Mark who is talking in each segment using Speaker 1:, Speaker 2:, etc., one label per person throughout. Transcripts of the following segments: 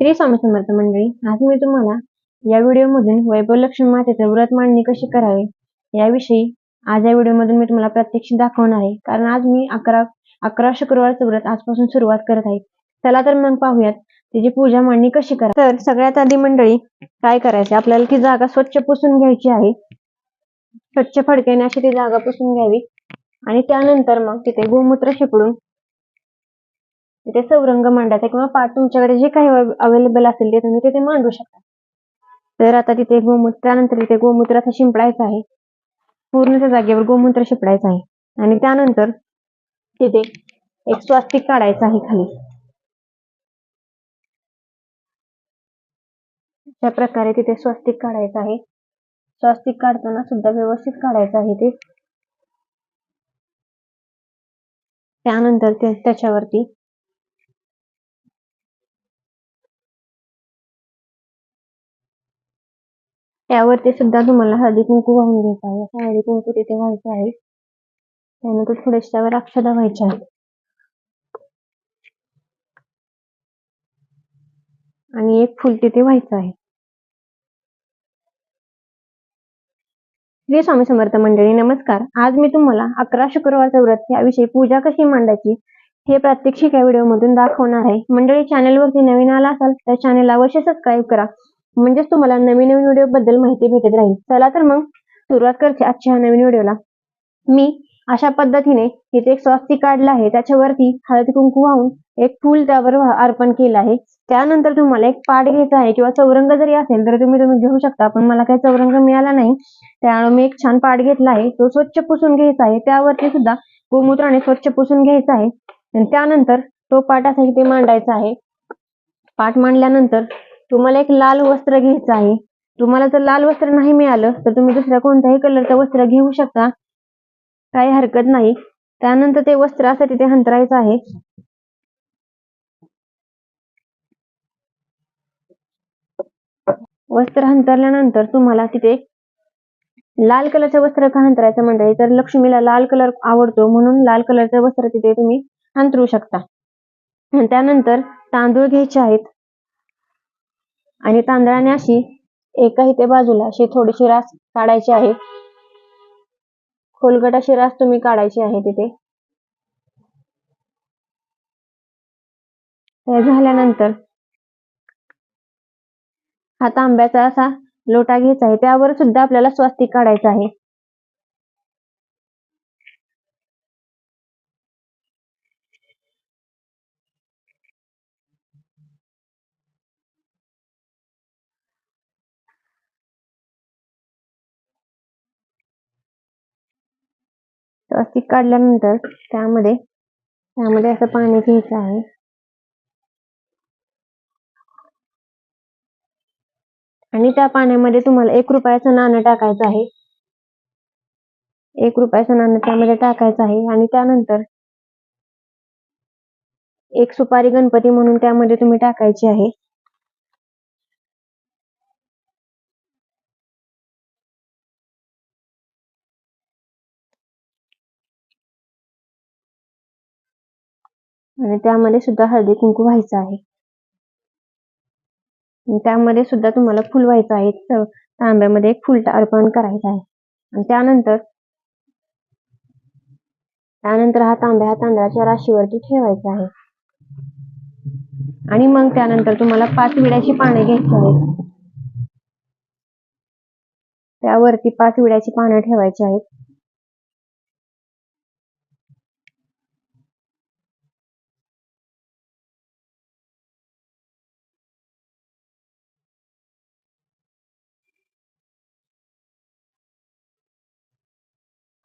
Speaker 1: श्री स्वामी समर्थ मंडळी आज मी तुम्हाला या व्हिडिओमधून वैभव लक्ष्मी मातेचं व्रत मांडणी कशी करावी याविषयी आज या व्हिडिओमधून मी तुम्हाला प्रत्यक्ष दाखवणार आहे. कारण आज मी अकरा अकरा शुक्रवारचं व्रत आजपासून सुरुवात करत आहे. चला तर मग पाहूयात त्याची पूजा मांडणी कशी करा तर सगळ्यात आधी मंडळी काय करायचे? आपल्याला ती जागा स्वच्छ पुसून घ्यायची आहे. स्वच्छ फडकेने अशी ती जागा पुसून घ्यावी. आणि त्यानंतर मग तिथे गोमूत्र शिपडून तिथे सौरंग मांडायचा किंवा पाठ तुमच्याकडे जे काही अवेलेबल असेल ते तुम्ही तिथे मांडू शकता. तर आता तिथे गोमूत्र त्यानंतर तिथे गोमूत्र असं शिंपडायचं आहे. पूर्ण त्या जागेवर गोमूत्र शिंपडायचं आहे. आणि त्यानंतर तिथे एक स्वास्तिक काढायचं आहे खाली. अशा प्रकारे तिथे स्वास्तिक काढायचं आहे. स्वास्तिक काढताना सुद्धा व्यवस्थित काढायचं आहे ते. त्यानंतर ते त्याच्यावरती त्यावरती सुद्धा तुम्हाला हळदी कुंकू वाहून घ्यायचा आहे. असं हळदी कुंकू तिथे व्हायचं आहे. त्यानंतर थोडेसे त्यावर अक्षदा व्हायच्या आहेत. आणि एक फुल तिथे व्हायचं आहे. श्री स्वामी समर्थ मंडळी नमस्कार. आज मी तुम्हाला अकरा शुक्रवारचं व्रत याविषयी पूजा कशी मांडायची हे प्रात्यक्षिक या व्हिडिओमधून दाखवणार आहे. मंडळी चॅनलवरती नवीन आला असाल तर चॅनलला अवश्य सबस्क्राईब करा. म्हणजेच तुम्हाला नवीन नवीन व्हिडिओ बद्दल माहिती भेटत राहील. चला तर मग सुरुवात करते आजच्या ह्या नवीन व्हिडिओला मी अशा पद्धतीने इथे एक स्वस्तिक काढला आहे. त्याच्यावरती हळद कुंकू वाहून एक फूल त्यावर अर्पण केलं आहे. त्यानंतर तुम्हाला एक पाठ घ्यायचा आहे किंवा चौरंग जरी असेल तर तुम्ही तुम्ही घेऊ शकता पण मला काही चौरंग मिळाला नाही. त्यामुळे मी एक छान पाठ घेतला आहे. तो स्वच्छ पुसून घ्यायचा आहे. त्यावरती सुद्धा गोमूत्राने स्वच्छ पुसून घ्यायचा आहे. आणि त्यानंतर तो पाठ असा इथे मांडायचा आहे. पाठ मांडल्यानंतर तुम्हाला एक लाल वस्त्र घ्यायचं आहे. तुम्हाला जर लाल वस्त्र नाही मिळालं तर तुम्ही दुसऱ्या कोणत्याही कलरचं वस्त्र घेऊ शकता. काही हरकत नाही. त्यानंतर ते वस्त्र असं तिथे हंतरायचं आहे. वस्त्र हंतरल्यानंतर तुम्हाला तिथे लाल कलरचं वस्त्र का हंतरायचं म्हणजे तर लक्ष्मीला लाल कलर आवडतो म्हणून लाल कलरचं वस्त्र तिथे तुम्ही अंतरू शकता. त्यानंतर तांदूळ घ्यायचे आहेत. आणि तांदळाने अशी एका इथे बाजूला अशी थोडीशी रास काढायची आहे. खोलगट अशी रास तुम्ही काढायची आहे तिथे. झाल्यानंतर हा तांब्याचा असा लोटा घ्यायचा आहे. त्यावर सुद्धा आपल्याला स्वास्तिक काढायचा आहे. स्वस्तिक काढल्यानंतर त्यामध्ये त्यामध्ये असं पाणी घ्यायचं आहे. आणि त्या पाण्यामध्ये तुम्हाला एक रुपयाचं नाणं टाकायचं आहे. एक रुपयाचं नाणं त्यामध्ये टाकायचं आहे आणि त्यानंतर एक सुपारी गणपती म्हणून त्यामध्ये तुम्ही टाकायची आहे. आणि त्यामध्ये सुद्धा हळदी कुंकू व्हायचं आहे. त्यामध्ये सुद्धा तुम्हाला फुल व्हायचं आहे. तांब्यामध्ये एक फुल अर्पण करायचं आहे. आणि त्यानंतर त्यानंतर हा तांब्या हा तांदळाच्या राशीवरती ठेवायचा आहे. आणि मग त्यानंतर तुम्हाला पाच विड्याची पाने घ्यायची आहेत. त्यावरती पाच विड्याची पानं ठेवायची आहेत.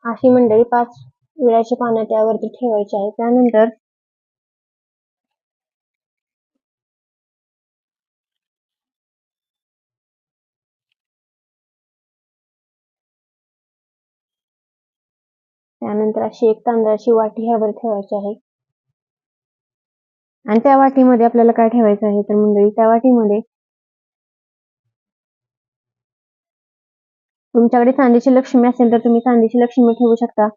Speaker 1: अशी मंडळी पाच विड्याची पानं त्यावरती ठेवायची आहे त्यानंतर त्यानंतर अशी एक तांदळाची वाटी ह्यावर ठेवायची आहे. आणि त्या वाटीमध्ये आपल्याला काय ठेवायचं आहे तर मंडळी त्या वाटीमध्ये तुमच्याकडे चांदीची लक्ष्मी असेल तर तुम्ही चांदीची लक्ष्मी ठेवू शकता.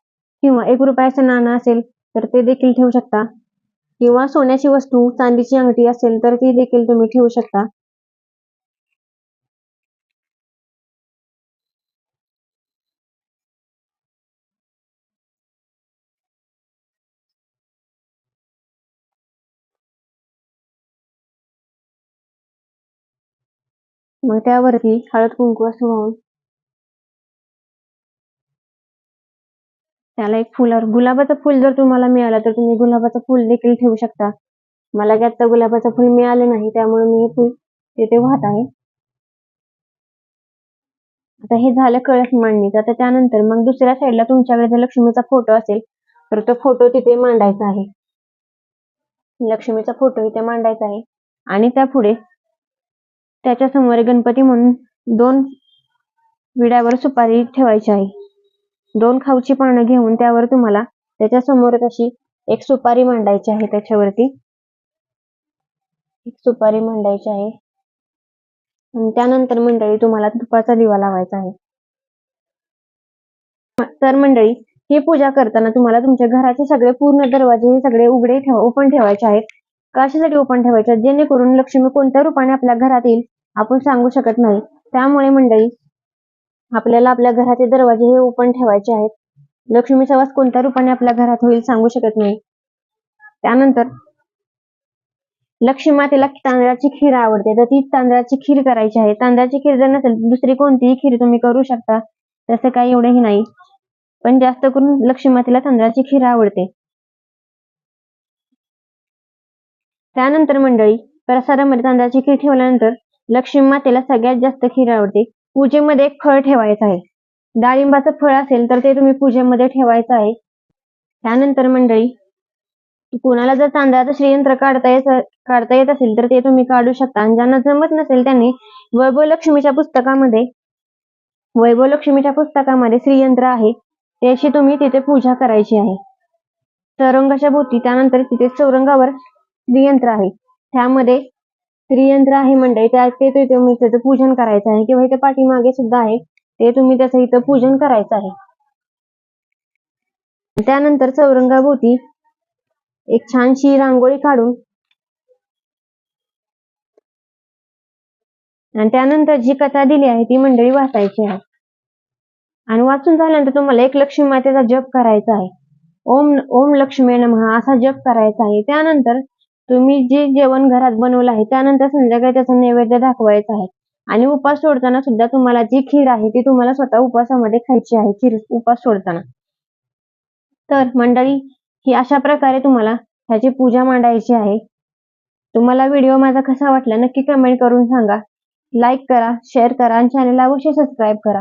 Speaker 1: किंवा एक रुपयाचं नाणं असेल तर ते देखील ठेवू शकता. किंवा सोन्याची वस्तू चांदीची अंगठी असेल तर ती देखील तुम्ही ठेवू शकता. मग त्यावरती हळद कुंकू असं वाहून त्याला एक फुलावर गुलाबाचं फुल जर तुम्हाला मिळालं तर तुम्ही गुलाबाचं फुल देखील ठेवू शकता. मला की आता गुलाबाचं फुल मिळालं नाही त्यामुळे मी हे फुल तिथे वाहत आहे. आता हे झालं कळस मांडणीचं. आता त्यानंतर मग दुसऱ्या साईडला तुमच्याकडे जर लक्ष्मीचा फोटो असेल तर तो फोटो तिथे मांडायचा आहे. लक्ष्मीचा फोटो इथे मांडायचा आहे. आणि त्या पुढे त्याच्यासमोर गणपती म्हणून दोन विड्यावर सुपारी ठेवायची आहे. दोन खाऊची पानं घेऊन त्यावर तुम्हाला त्याच्यासमोर एक सुपारी मांडायची आहे त्याच्यावरती. एक सुपारी मांडायची आहे. आणि त्यानंतर मंडळी तुम्हाला तुपाचा दिवा लावायचा आहे. तर मंडळी ही पूजा करताना तुम्हाला तुमच्या घराचे सगळे पूर्ण दरवाजे हे सगळे उघडे ठेव ओपन ठेवायचे आहेत. कशासाठी ओपन ठेवायचे आहेत? जेणेकरून लक्ष्मी कोणत्या रूपाने आपल्या घरात येईल आपण सांगू शकत नाही. त्यामुळे मंडळी आपल्याला आपल्या घराचे दरवाजे हे ओपन ठेवायचे आहेत. लक्ष्मीचा वास कोणत्या रूपाने आपल्या घरात होईल सांगू शकत नाही. त्यानंतर लक्ष्मी मातेला तांदळाची खीर आवडते. तर ती तांदळाची खीर करायची आहे. तांदळाची खीर जर नसेल दुसरी कोणतीही खीर तुम्ही करू शकता. तसं काही एवढंही नाही. पण जास्त करून लक्ष्मी मातेला तांदळाची खीर आवडते. त्यानंतर मंडळी प्रसादामध्ये तांदळाची खीर ठेवल्यानंतर लक्ष्मी मातेला सगळ्यात जास्त खीर आवडते. पूजेमध्ये एक फळ ठेवायचं आहे. डाळिंबाचं फळ असेल तर ते तुम्ही पूजेमध्ये ठेवायचं आहे. त्यानंतर मंडळी कोणाला जर तांदळाचं श्रीयंत्र काढता येत काढता येत असेल तर ते तुम्ही काढू शकता. आणि ज्यांना जमत नसेल त्यांनी वैभव लक्ष्मीच्या पुस्तकामध्ये वैभव लक्ष्मीच्या पुस्तकामध्ये श्रीयंत्र आहे. त्याची तुम्ही तिथे पूजा करायची आहे. चौरंगाच्या भोवती त्यानंतर तिथे चौरंगावर श्रीयंत्र आहे. त्यामध्ये त्रियंत्र आहे मंडळी. त्या ते तुम्ही त्याचं पूजन करायचं आहे किंवा इथे पाठीमागे सुद्धा आहे. ते तुम्ही त्याचं इथं पूजन करायचं आहे. त्यानंतर चौरंगाभोवती एक छानशी रांगोळी काढून आणि त्यानंतर जी कथा दिली आहे ती मंडळी वाचायची आहे. आणि वाचून झाल्यानंतर तुम्हाला एक लक्ष्मी मातेचा जप करायचा आहे. ओम ओम लक्ष्मी नमहा असा जप करायचा आहे. त्यानंतर तुम्ही जे जेवण घरात बनवलं आहे त्यानंतर संध्याकाळी त्याचा नैवेद्य दाखवायचं आहे. आणि उपास सोडताना सुद्धा तुम्हाला जी खीर आहे ती तुम्हाला स्वतः उपवासामध्ये खायची आहे खीर उपास सोडताना. तर मंडळी ही अशा प्रकारे तुम्हाला ह्याची पूजा मांडायची आहे. तुम्हाला व्हिडिओ माझा कसा वाटला नक्की कमेंट करून सांगा. लाईक करा शेअर करा आणि चॅनलला अवश्य सबस्क्राईब करा.